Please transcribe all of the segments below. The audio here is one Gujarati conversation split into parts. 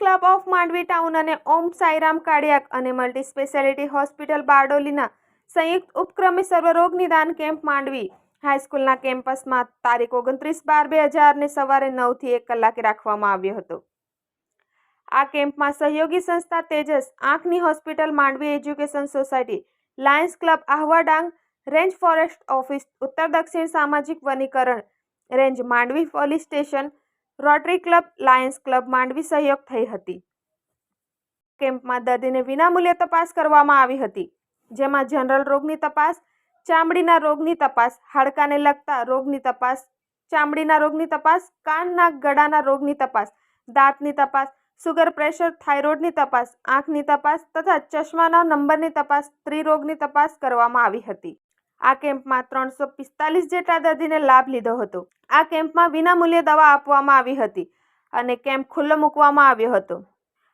ક્લબ ઓફ માંડવી ટાઉન અને ઓમ સાઈરામ કાર્ડિયાક અને મલ્ટી સ્પેશિયાલિટી હોસ્પિટલ બારડોલીના સંયુક્ત ઉપક્રમે સર્વરોગ નિદાન કેમ્પ માંડવી. હાઈસ્કૂલના કેમ્પસમાં તારીખ ઓગણત્રીસ બાર બે હજારને સવારે નવથી એક કલાકે રાખવામાં આવ્યો હતો. આ કેમ્પમાં સહયોગી સંસ્થા તેજસ, આંખની hospital Mandvi education society, lions club Ahwa Dang range forest office, ઉત્તર દક્ષિણ સામાજિક વનીકરણ, range Mandvi police station rotary club, lions club Mandvi સહયોગ થઈ હતી. કેમ્પમાં દર્દીને વિનામૂલ્યે તપાસ કરવામાં આવી હતી. જેમાં જનરલ રોગની તપાસ, ચામડીના રોગની તપાસ, હાડકાને લગતા રોગની તપાસ, ચામડીના રોગની તપાસ કાન નાક ગળાના રોગની તપાસ, દાંતની તપાસ, સુગર પ્રેશર, થાઇરોઇડની તપાસ, આંખની તપાસ તથા ચશ્માના નંબરની તપાસ, સ્ત્રીરોગની તપાસ કરવામાં આવી હતી. આ કેમ્પમાં ત્રણસો પિસ્તાલીસ જેટલા દર્દીને લાભ લીધો હતો. આ કેમ્પમાં વિનામૂલ્યે દવા આપવામાં આવી હતી અને કેમ્પ ખુલ્લો મૂકવામાં આવ્યો હતો.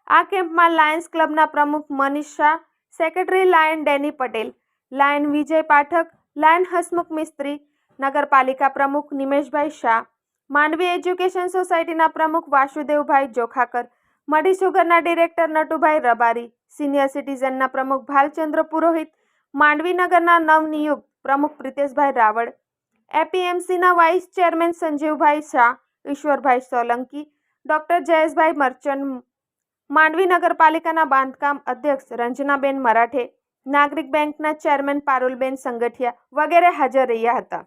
આ કેમ્પમાં લાયન્સ ક્લબના પ્રમુખ Manish Shah secretary lion Danny Patel, lion Vijay Pathak, lion Hasmukh Mistry, નગરપાલિકા પ્રમુખ નિમેશભાઈ શાહ, માંડવી એજ્યુકેશન સોસાયટીના પ્રમુખ વાસુદેવભાઈ જોખાકર મડી સુગરના ડિરેક્ટર નટુભાઈ રબારી, સિનિયર સિટીઝનના પ્રમુખ ભાલચંદ્ર પુરોહિત, માંડવી નગરના નવનિયુક્ત પ્રમુખ પ્રિતેશભાઈ રાવળ, એપીએમસીના vice chairman સંજીવભાઈ Shah, Ishwarbhai Solanki, doctor Jayeshbhai Merchant Mandvi નગરપાલિકાના બાંધકામ અધ્યક્ષ રંજનાબેન મરાઠે, નાગરિક બેંકના ચેરમેન પારુલબેન સંગઠિયા વગેરે હાજર રહ્યા હતા.